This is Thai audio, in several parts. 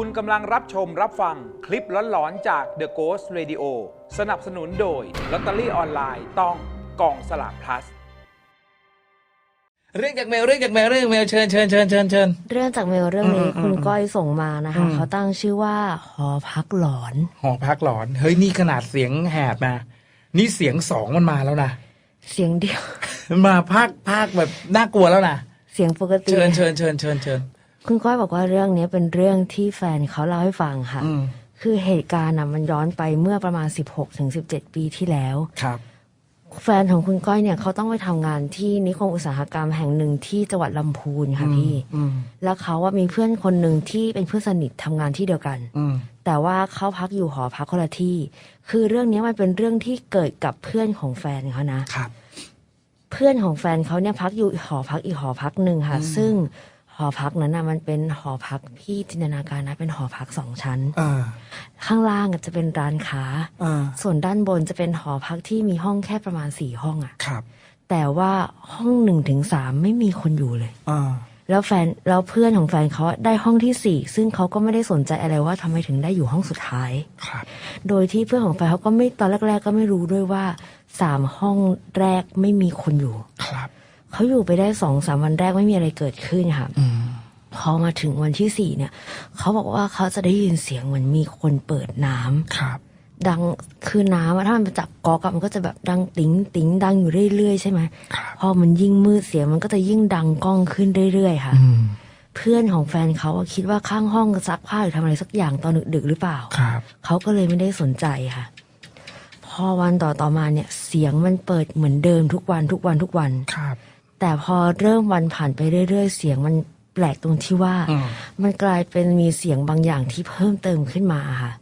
คุณกำลังรับชมรับฟังคลิปหลอนๆจาก The Ghost Radio สนับสนุนโดยลอตเตอรี่ออนไลน์ต้องกองสลาก plus เรื่องจากเมลเรื่องจากเมลเรื่องจากเมลเชิญเชิญเชิญเชิญเชิญ เรื่องจากเมลเรื่องนี้อืมอืมคุณก้อยส่งมานะคะ อืม เขาตั้งชื่อว่าหอพักหลอน หอพักหลอน เฮ้ยนี่ขนาดเสียงแหบนะนี่เสียงสองมันมาแล้วนะเสียงเดียว มันมาภาคภาคแบบน่ากลัวแล้วนะเสียงปกติเชิญเชิญเชิญเชิญเชิญ คุณก้อยบอกว่าเรื่องนี้เป็นเรื่องที่แฟนเขาเล่าให้ฟังค่ะอืมคือเหตุการณ์น่ะมันย้อนไปเมื่อประมาณ 16ถึง17 ปีที่แล้วครับแฟนของคุณก้อยเนี่ยเขาต้องไปทำงานที่นิคมอุตสาหกรรมแห่งหนึ่งที่จังหวัดลำพูนค่ะพี่อืมแล้วเขาว่ามีเพื่อนคนหนึ่งที่เป็นเพื่อนสนิททำงานที่เดียวกันอืมแต่ว่าเขาพักอยู่หอพักคนละที่ คือเรื่องนี้มันเป็นเรื่องที่เกิดกับเพื่อนของแฟนเขานะครับ เพื่อนของแฟนเขาเนี่ยพักอยู่หอพักอีกหอพักหนึ่งค่ะ ซึ่ง หอพักนั้นนะมันเป็นหอพักที่จินตนาการนะ เป็นหอพักสองชั้น อ่า ข้างล่างอะจะเป็นร้านค้า อ่า ส่วนด้านบนจะเป็นหอพักที่มีห้องแค่ประมาณสี่ห้องอะครับ แต่ว่าห้องหนึ่งถึงสามไม่มีคนอยู่เลย อ่า แล้วแฟนแล้วเพื่อนของแฟนเขาอะได้ห้องที่สี่ซึ่งเขาก็ไม่ได้สนใจอะไรว่าทำไมถึงได้อยู่ห้องสุดท้าย ครับ โดยที่เพื่อนของแฟนเขาก็ไม่ตอนแรก ๆ ก็ไม่รู้ด้วยว่าสามห้องแรกไม่มีคนอยู่ ครับ เขาอยู่ไปได้สองสามวันแรกไม่มีอะไรเกิดขึ้นค่ะ อื มพอมาถึงวันที่สี่เนี่ย เขาบอกว่าเขาจะได้ยินเสียงเหมือนมีคนเปิดน้ำครับ ดังคือน้ำอะถ้ามันมาจากก๊อกอะมันก็จะแบบดังติ๋งติ๋งดังอยู่เรื่อยๆใช่ไหมครับพอมันยิ่งมืดเสียงมันก็จะยิ่งดังก้องขึ้นเรื่อยๆค่ะอืมเพื่อนของแฟนเขาอะคิดว่าข้างห้องซักผ้าหรือทำอะไรสักอย่างตอนดึกๆหรือเปล่าครับเขาก็เลยไม่ได้สนใจค่ะ พอวันต่อต่อมาเนี่ย เสียงมันเปิดเหมือนเดิมทุกวันทุกวันทุกวันครับ แต่พอเริ่มวันผ่านไปเรื่อยๆ เสียงมัน แปลกตรงที่ว่าอืมมันกลายเป็นมีเสียงบางอย่างที่เพิ่มเติมขึ้นมาค่ะ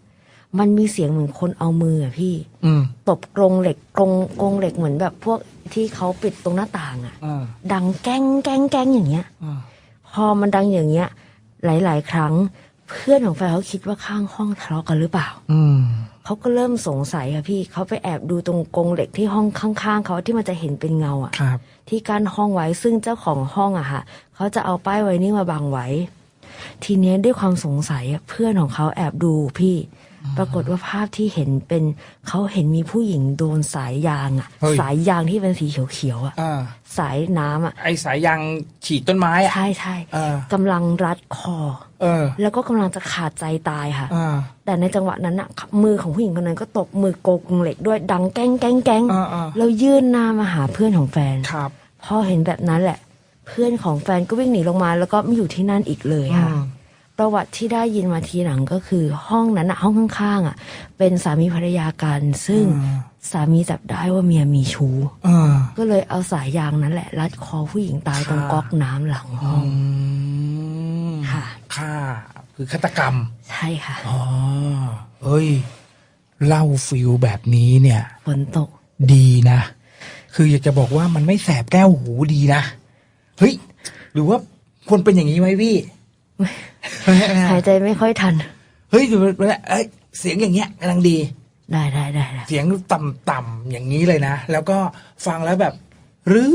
มันมีเสียงเหมือนคนเอามืออะพี่อืมตบกรงเหล็กกรงกรงเหล็กเหมือนแบบพวกที่เขาปิดตรงหน้าต่างอะอ่าดังแก้งแก้งแก้งอย่างเงี้ยอ่าพอมันดังอย่างเงี้ย หลาย ๆ ครั้งเพื่อนของแฟนเขาคิดว่าข้างห้องทะเลาะกันหรือเปล่า อืมเขาก็เริ่มสงสัยค่ะพี่เขาไปแอบดูตรงกรงเหล็กที่ห้องข้างๆเขาที่มันจะเห็นเป็นเงาอะครับ ที่กั้นห้องไว้ซึ่งเจ้าของห้องอะค่ะเขาจะเอาป้ายไว้นี่มาบังไว้ ทีเนี้ยด้วยความสงสัยเพื่อนของเขาแอบดูพี่ ปรากฏว่าภาพที่เห็นเป็นเขาเห็นมีผู้หญิงโดนสายยางอะเฮ้ย สายยางที่เป็นสีเขียวๆอะอ่าสายน้ำอะไอสายยางฉีดต้นไม้อะใช่ใช่เออ กำลังรัดคอ เออแล้วก็กำลังจะขาดใจตายค่ะ อ่าแต่ในจังหวะนั้นอะมือของผู้หญิงคนนั้นก็ตบมือโกกงเหล็กด้วยดังแก้งแก้งแก้งอ่าอ่าแล้วยื่นหน้ามาหาเพื่อนของแฟน ครับพอเห็นแบบนั้นแหละ เพื่อนของแฟนก็วิ่งหนีลงมา แล้วก็ไม่อยู่ที่นั่นอีกเลยค่ะอืม ประวัติที่ได้ยินมาทีหลังก็คือห้องนั้นอะห้องข้างๆอะเป็นสามีภรรยากันซึ่งสามีจับได้ว่าเมียมีชู้อ่าก็เลยเอาสายยางนั้นแหละ รัดคอผู้หญิงตายตรงค่ะก๊อกน้ำหลังห้อืองมค่ะค่าคือฆาตกรรม ใช่ค่ะอ๋อเฮ้ยเล่าฟิลแบบนี้เนี่ยฝนตกดีนะ คืออยากจะบอกว่ามันไม่แสบแก้วหูดีนะ เฮ้ย หรือว่าคนเป็นอย่างนี้ไหมพี่ หายใจไม่ค่อยทัน เฮ้ยดูเวลาเอ้ยเสียงอย่างเงี้ยกำลังดี ได้ได้ได้ได้เสียงต่ำๆอย่างนี้เลยนะ แล้วก็ฟังแล้วแบบรื่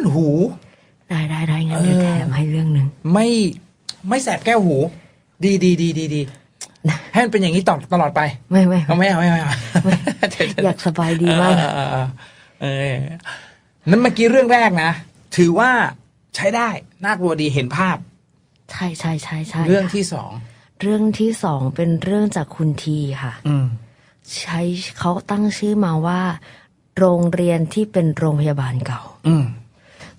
นหูได้ได้ได้งั้นเดี๋ยวเออแถมให้เรื่องหนึ่งไม่ไม่แสบแก้วหู ดีดีดีดีดีให้มันเป็นอย่างนี้ต่อตลอดไป ไม่ไม่เอาไม่เอาไม่เอาไม่เอาอยากสบายดีมากเออเออเออเออนั้นเมื่อกี้เรื่องแรกนะ ถือว่าใช้ได้น่ากลัวดีเห็นภาพ ใช่ใช่ใช่ใช่เรื่องที่สองเรื่องที่สองเป็นเรื่องจากคุณทีค่ะอืมใช้เขาตั้งชื่อมาว่า โรงเรียนที่เป็นโรงพยาบาลเก่าอืม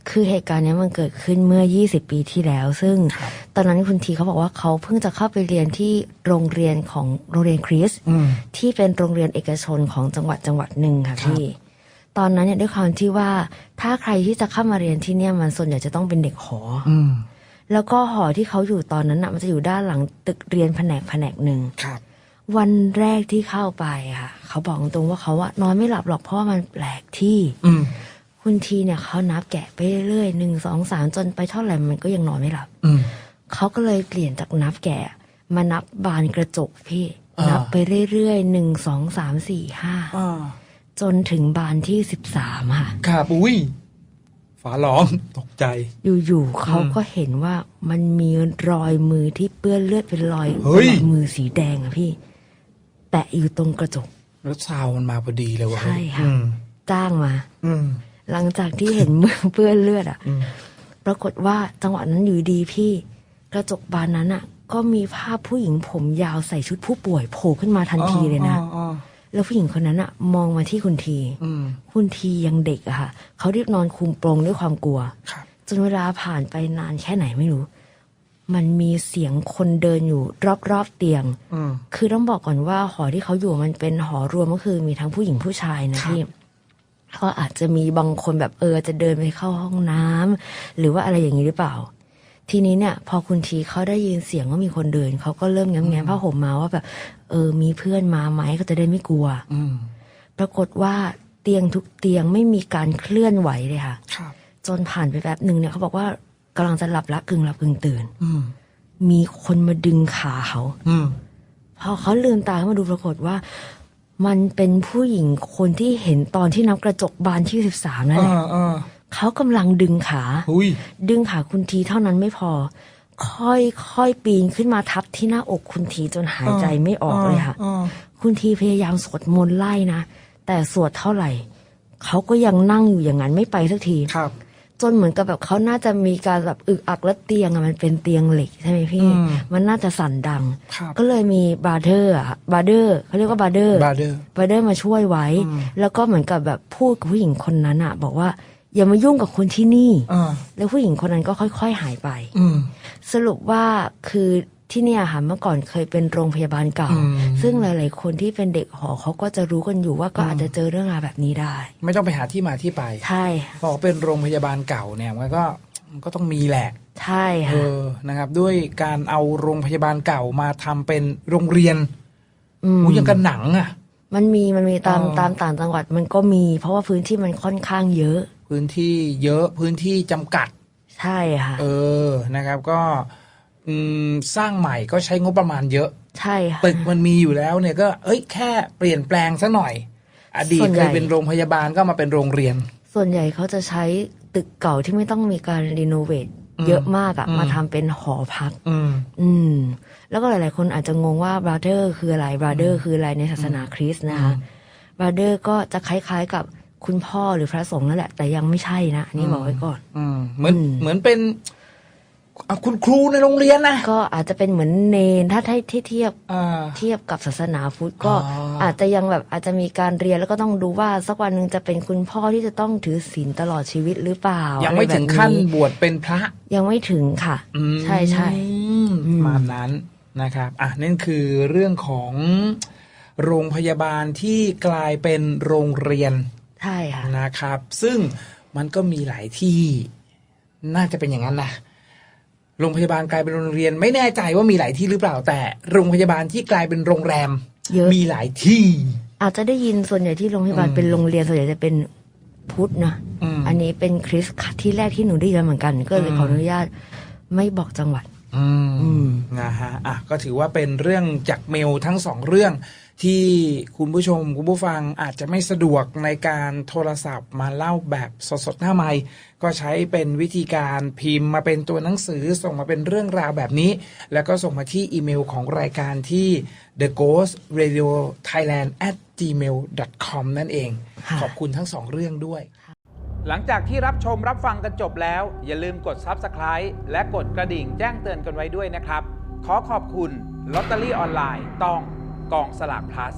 คือเหตุการณ์เนี้ยมันเกิดขึ้นเมื่อ 20 ปีที่แล้ว ซึ่งครับตอนนั้นคุณทีเขาบอกว่าเขาเพิ่งจะเข้าไปเรียนที่โรงเรียนของโรงเรียนคริสต์อืมที่เป็นโรงเรียนเอกชนของจังหวัดจังหวัดหนึ่งค่ะครับพี่ตอนนั้นเนี่ยด้วยความที่ว่าถ้าใครที่จะเข้ามาเรียนที่เนี่ยมันส่วนใหญ่จะต้องเป็นเด็กหอออืม แล้วก็หอที่เขาอยู่ตอนนั้นน่ะมันจะอยู่ด้านหลังตึกเรียนแผนกแผนกหนึ่งครับ วันแรกที่เข้าไปค่ะ เขาบอกตรงๆว่าเขาอะนอนไม่หลับหรอกเพราะว่ามันแปลกที่ อืมคุณทีเนี่ยเขานับแกะไปเรื่อยๆหนึ่งสองสามจนไปเท่าไหร่มันก็ยังนอนไม่หลับอืมเขาก็เลยเปลี่ยนจากนับแกะ มานับบานกระจกพี่อ่านันับไปเรื่อยๆหนึ่งสองสามสี่ห้าอ่าจนถึงบานที่สิบสามค่ะครับอุ้ยฟ้าร้องตกใจ อยู่ๆเขาก็เห็นว่ามันมีรอยมือที่เปื้อนเลือดเป็นรอยเฮ้ยรอยมือสีแดงอะพี่แตะอยู่ตรงกระจก แล้วซาวมันมาพอดีเลยว่ะใช่ค่ะ อืมจ้างมา อืม หลังจากที่เห็นมือเปื้อนเลือดอะ อืม ปรากฏว่าจังหวะนั้นอยู่ดีพี่ กระจกบานนั้นอะ ก็มีภาพผู้หญิงผมยาวใส่ชุดผู้ป่วยโผล่ขึ้นมาทันทีเลยนะ อ๋ออ๋อ แล้วผู้หญิงคนนั้นอะมองมาที่คุณทีอืมคุณทียังเด็กอะค่ะเขารีบนอนคุมโปรงด้วยความกลัวครับจนเวลาผ่านไปนานแค่ไหนไม่รู้ มันมีเสียงคนเดินอยู่รอบๆเตียงอืมคือต้องบอกก่อนว่าหอที่เขาอยู่มันเป็นหอรวมก็คือมีทั้งผู้หญิงผู้ชายนะครับพี่ก็อาจจะมีบางคนแบบเออจะเดินไปเข้าห้องน้ำหรือว่าอะไรอย่างนี้หรือเปล่า ทีนี้เนี่ย พอคุณทีเขาได้ยินเสียงว่ามีคนเดินเขาก็เริ่มแง้มๆผ้าห่มมาว่าแบบ เออ มีเพื่อนมาไหมก็จะได้ไม่กลัว อืมปรากฏว่าเตียงทุกเตียงไม่มีการเคลื่อนไหวเลยค่ะครับจนผ่านไปแป๊บหนึ่งเนี่ยเขาบอกว่ากำลังจะหลับละกึ่งหลับกึ่งตื่น อืมมีคนมาดึงขาเขาอืมพอเขาลืมตาขึ้นมาดูปรากฏว่า มันเป็นผู้หญิงคนที่เห็นตอนที่นับกระจกบานที่สิบสามนั่นแหละอ่าอ่า เขากำลังดึงขาหุยดึงขาคุณทีเท่านั้นไม่พอ ค่อยค่อยปีนขึ้นมาทับที่หน้าอกคุณทีจนหายใจไม่ออกเลยค่ะอ่าคุณทีพยายามสวดมนต์ไล่นะ แต่สวดเท่าไหร่ เขาก็ยังนั่งอยู่อย่างนั้นไม่ไปสักทีครับ จนเหมือนกับแบบเขาน่าจะมีการแบบอึกอักแล้วเตียงอะมันเป็นเตียงเหล็กใช่ไหมพี่อืมมันน่าจะสั่นดังครับก็เลยมีบาร์เดอร์อะบาร์เดอร์เขาเรียกว่าบาร์เดอร์บาร์เดอร์บาร์เดอร์มาช่วยไว้อืมแล้วก็เหมือนกับแบบพูดกับผู้หญิงคนนั้นอะบอกว่า อย่ามายุ่งกับคนที่นี่อ่าแล้วผู้หญิงคนนั้นก็ค่อย ๆ หายไปอืมสรุปว่าคือที่เนี่ยค่ะเมื่อก่อนเคยเป็นโรงพยาบาลเก่าอืมซึ่งหลาย ๆ คนที่เป็นเด็กหอเขาก็จะรู้กันอยู่ว่าก็อาจจะเจอเรื่องราวแบบนี้ได้ ไม่ต้องไปหาที่มาที่ไปใช่พอเป็นโรงพยาบาลเก่าเนี่ยมันก็มันก็ต้องมีแหละใช่เอค่ะอนะครับ ด้วยการเอาโรงพยาบาลเก่ามาทำเป็นโรงเรียนอืมอู้ยังกันหนังอะ มันมีมันมีตามอ๋อตามต่างจังหวัดมันก็มี เพราะว่าพื้นที่มันค่อนข้างเยอะ พื้นที่เยอะพื้นที่จำกัด ใช่ค่ะ เออนะครับก็อืมสร้างใหม่ก็ใช้งบประมาณเยอะ ใช่ค่ะตึกมันมีอยู่แล้วเนี่ยก็เอ้ยแค่เปลี่ยนแปลงซะหน่อย อดีส่ตวนใหเคญ่ยเป็นโรงพยาบาลก็มาเป็นโรงเรียน ส่วนใหญ่เขาจะใช้ตึกเก่าที่ไม่ต้องมีการรีโนเวทเยอะมากอะอืมมาทำเป็นหอพักอืมอืม แล้วก็หลาย ๆ คนอาจจะงงว่า brother คืออะไร brother คืออะไรในศาสนาคริสต์นะคะ brother ก็จะคล้าย ๆ กับ คุณพ่อหรือพระสงฆ์นั่นแหละ แต่ยังไม่ใช่นะอันนี่บอกไว้ก่อน อืมเหมือนอืมเหมือนเป็นอะคุณครูในโรงเรียนนะก็อาจจะเป็นเหมือนเนนถ้าให้ที่เทียบอ่าเทียบกับศาสนาพุทธก็อ๋อออาจจะยังแบบอาจจะมีการเรียนแล้วก็ต้องดูว่าสักวันหนึ่งจะเป็นคุณพ่อที่จะต้องถือศีลตลอดชีวิตหรือเปล่า ยัยังไม่ถึงขั้นบวชเป็นพระ ยังไม่ถึงค่ะอืมใช่ใช่ประมาณนั้นนะครับ อะนั่นคือเรื่องของโรงพยาบาลที่กลายเป็นโรงเรียน ใช่ค่ะนะครับ ซึ่งมันก็มีหลายที่น่าจะเป็นอย่างนั้นนะโรงพยาบาลกลายเป็นโรงเรียนไม่แน่ใจว่ามีหลายที่หรือเปล่าแต่ โรงพยาบาลที่กลายเป็นโรงแรมเยอะมีหลายที่ อาจจะได้ยินส่วนใหญ่ที่โรงพยาบาลอืมเป็นโรงเรียนส่วนใหญ่จะเป็นพุทธนะอืมอันนี้เป็นคริสต์ที่แรกที่หนูได้ยินเหมือนกัน ก็เลยอืมขออนุญาตไม่บอกจังหวัดอืมอืมนะฮะอะก็ถือว่าเป็นเรื่องจากเมลทั้งสองเรื่อง ที่คุณผู้ชมคุณผู้ฟังอาจจะไม่สะดวกในการโทรศัพท์มาเล่าแบบสดๆหน้าไมค์ก็ใช้เป็นวิธีการพิมพ์มาเป็นตัวหนังสือส่งมาเป็นเรื่องราวแบบนี้ แล้วก็ส่งมาที่อีเมลของรายการที่ the ghost radio thailand at gmail com นั่นเองค่ะขอบคุณทั้งสองเรื่องด้วย หลังจากที่รับชมรับฟังกันจบแล้ว อย่าลืมกด Subscribe และกดกระดิ่งแจ้งเตือนกันไว้ด้วยนะครับ ขอขอบคุณลอตเตอรี่ออนไลน์ต้อง กองสลาก plus